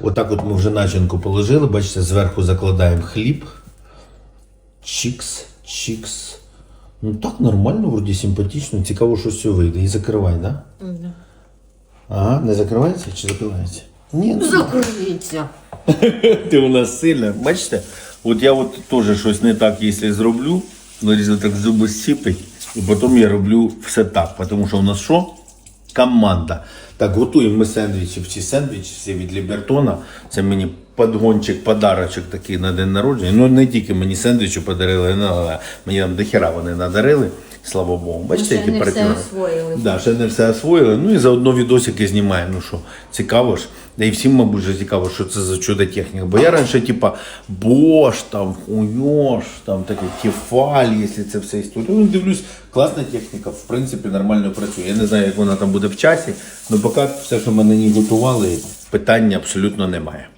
Отак от ми вже начинку положили, бачите, зверху закладаємо хліб. Чікс, чікс. Ну так нормально, вроді симпатично. Цікаво, що з цього вийде. І закривай, да? Ага, не закривається чи закривається? Ні, ну, Закриється. ти у нас сильна. Бачите? От я от теж щось не так, якщо зроблю, Лариса так зуби сіпить, і потім я роблю все так. Тому що у нас що? Команда. Так, готуємо ми сендвічі. Всі сендвічі всі від Лібертона. Це мені подгончик, подарочок такий на день народження. Ну не тільки мені сендвічі подарили, ну, але мені там дохера вони надарили. Слава Богу. Бачите, ще які не все партнери? освоїли. Да, ще не все освоїли. Ну і заодно відосики знімаємо. Ну що, цікаво ж. Да і всім, мабуть, вже цікаво, що це за чудо техніка. Бо я раніше, типа, бош, там, хуйош, там таке кефаль, якщо це все історія. Ну, дивлюсь, класна техніка, в принципі, нормально працює. Я не знаю, як вона там буде в часі, але поки все, що на ній готували, питання абсолютно немає.